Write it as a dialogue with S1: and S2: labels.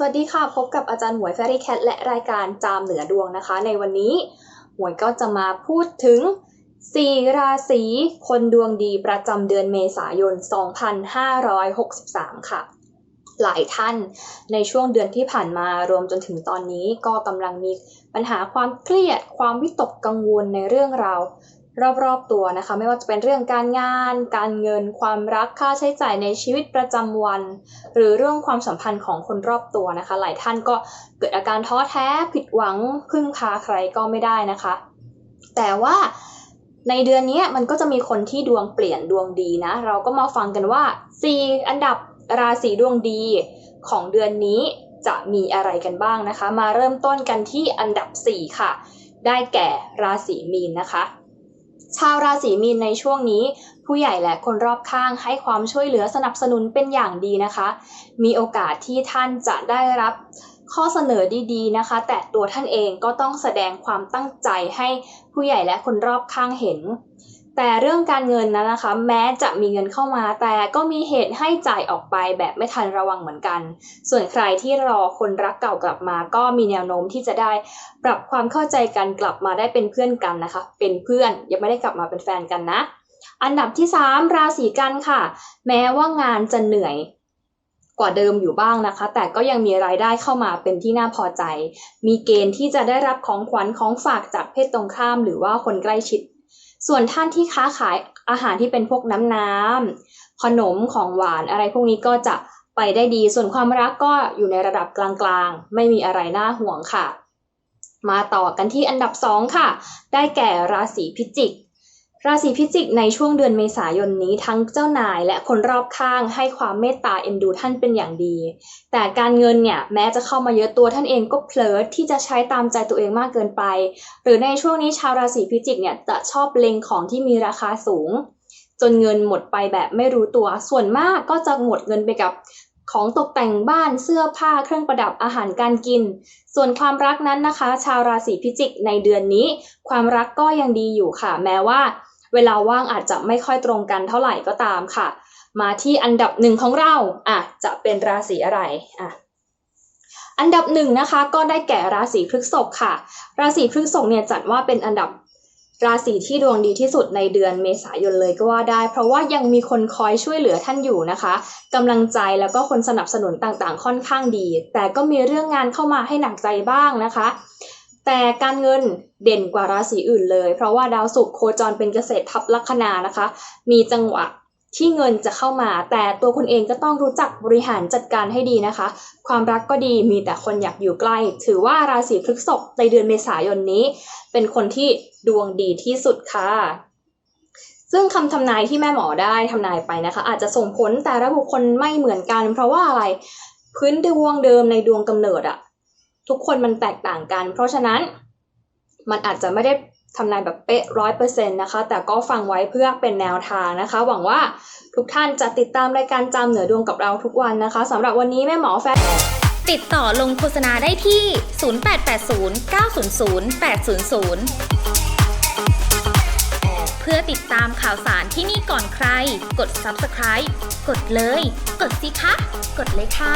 S1: สวัสดีค่ะ พบกับอาจารย์หวยแฟรี่แคทและรายการจามเหนือดวงนะคะ ในวันนี้หวยก็จะมาพูดถึง 4 ราศีคนดวงดีประจำเดือนเมษายน 2563 ค่ะ หลายท่านในช่วงเดือนที่ผ่านมารวมจนถึงตอนนี้ก็กำลังมีปัญหาความเครียด ความวิตกกังวลในเรื่องราว รอบๆตัวนะคะ ไม่ว่าจะเป็นเรื่องการงาน การเงิน ความรักค่าใช้จ่ายในชีวิตประจำวัน หรือเรื่องความสัมพันธ์ของคนรอบตัวนะคะ หลายท่านก็เกิดอาการท้อแท้ผิดหวังพึ่งพาใครก็ไม่ได้นะคะ แต่ว่าในเดือนนี้มันก็จะมีคนที่ดวงเปลี่ยนดวงดีนะ เราก็มาฟังกันว่า 4 อันดับราศีดวงดีของเดือนนี้จะมีอะไรกันบ้างนะคะ มาเริ่มต้นกันที่อันดับ 4 ค่ะ ได้แก่ราศีมีนนะคะ ชาวราศีมีนในช่วงนี้ ผู้ใหญ่และคนรอบข้างให้ความช่วยเหลือสนับสนุนเป็นอย่างดีนะคะ มีโอกาสที่ท่านจะได้รับข้อเสนอดีๆนะคะ แต่ตัวท่านเองก็ต้องแสดงความตั้งใจให้ผู้ใหญ่และคนรอบข้างเห็น แต่เรื่องการเงินนั้นนะคะ แม้จะมีเงินเข้ามา แต่ก็มีเหตุให้จ่ายออกไปแบบไม่ทันระวังเหมือนกัน ส่วนใครที่รอคนรักเก่ากลับมา ก็มีแนวโน้มที่จะได้ปรับความเข้าใจกันกลับมาได้เป็นเพื่อนกันนะคะ เป็นเพื่อนยังไม่ได้กลับมาเป็นแฟนกันนะ อันดับที่ 3 ราศีกันค่ะ แม้ว่างานจะเหนื่อยกว่าเดิมอยู่บ้างนะคะ แต่ก็ยังมีรายได้เข้ามาเป็นที่น่าพอใจ มีเกณฑ์ที่จะได้รับของขวัญของฝากจากเพศตรงข้าม หรือว่าคนใกล้ชิด ส่วนท่านที่ค้าขายอาหารที่เป็นพวกน้ำน้ำขนมของหวานอะไรพวกนี้ก็จะไปได้ดี ส่วนความรักก็อยู่ในระดับกลางๆ ไม่มีอะไรน่าห่วงค่ะ มาต่อกันที่อันดับ 2 ค่ะ ได้แก่ราศีพิจิก ราศีพิจิกในช่วงเดือนเมษายนนี้ทั้งเจ้านายและคนรอบข้างให้ความเมตตาเอ็นดูท่านเป็นอย่างดี แต่การเงินเนี่ยแม้จะเข้ามาเยอะตัวท่านเองก็เผลอที่จะใช้ตามใจตัวเองมากเกินไป หรือในช่วงนี้ชาวราศีพิจิกเนี่ยจะชอบเล็งของที่มีราคาสูง จนเงินหมดไปแบบไม่รู้ตัว ส่วนมากก็จะหมดเงินไปกับของตกแต่งบ้านเสื้อผ้าเครื่องประดับอาหารการกิน ส่วนความรักนั้นนะคะ ชาวราศีพิจิกในเดือนนี้ ความรักก็ยังดีอยู่ค่ะ แม้ว่า เวลาว่างอาจจะไม่ค่อยตรงกันเท่าไหร่ก็ตามค่ะ มาที่อันดับหนึ่งของเราอะจะเป็นราศีอะไรอะอันดับหนึ่งนะคะก็ได้แก่ราศีพฤษภค่ะ ราศีพฤษภเนี่ยจัดว่าเป็นอันดับราศีที่ดวงดีที่สุดในเดือนเมษายนเลยก็ว่าได้ เพราะว่ายังมีคนคอยช่วยเหลือท่านอยู่นะคะกำลังใจแล้วก็คนสนับสนุนต่างๆ ค่อนข้างดี แต่ก็มีเรื่องงานเข้ามาให้หนักใจบ้างนะคะ แต่การเงินเด่นกว่าราศีอื่นเลย เพราะว่าดาวศุกร์โคจรเป็นเกษตรทับลัคนานะคะ มีจังหวะที่เงินจะเข้ามา แต่ตัวคุณเองก็ต้องรู้จักบริหารจัดการให้ดีนะคะ ความรักก็ดีมีแต่คนอยากอยู่ใกล้ ถือว่าราศีพฤษภในเดือนเมษายนนี้ เป็นคนที่ดวงดีที่สุดค่ะ ซึ่งคำทำนายที่แม่หมอได้ทำนายไปนะคะ อาจจะส่งผลแต่ละบุคคลไม่เหมือนกัน เพราะว่าอะไรพื้นดวงเดิมในดวงกำเนิดอะ ทุกคนมันแตกต่างกัน เพราะฉะนั้นมันอาจจะไม่ได้ทำนายแบบเป๊ะร้อยเปอร์เซ็นต์นะคะ แต่ก็ฟังไว้เพื่อเป็นแนวทางนะคะ หวังว่าทุกท่านจะติดตามรายการจำเหนือดวงกับเราทุกวันนะคะสำหรับวันนี้แม่หมอแฟน
S2: ติดต่อลงโฆษณาได้ที่ 0880 900 800 เพื่อติดตามข่าวสารที่นี่ก่อนใคร กด subscribe กดเลย กดสิคะ กดเลยค่ะ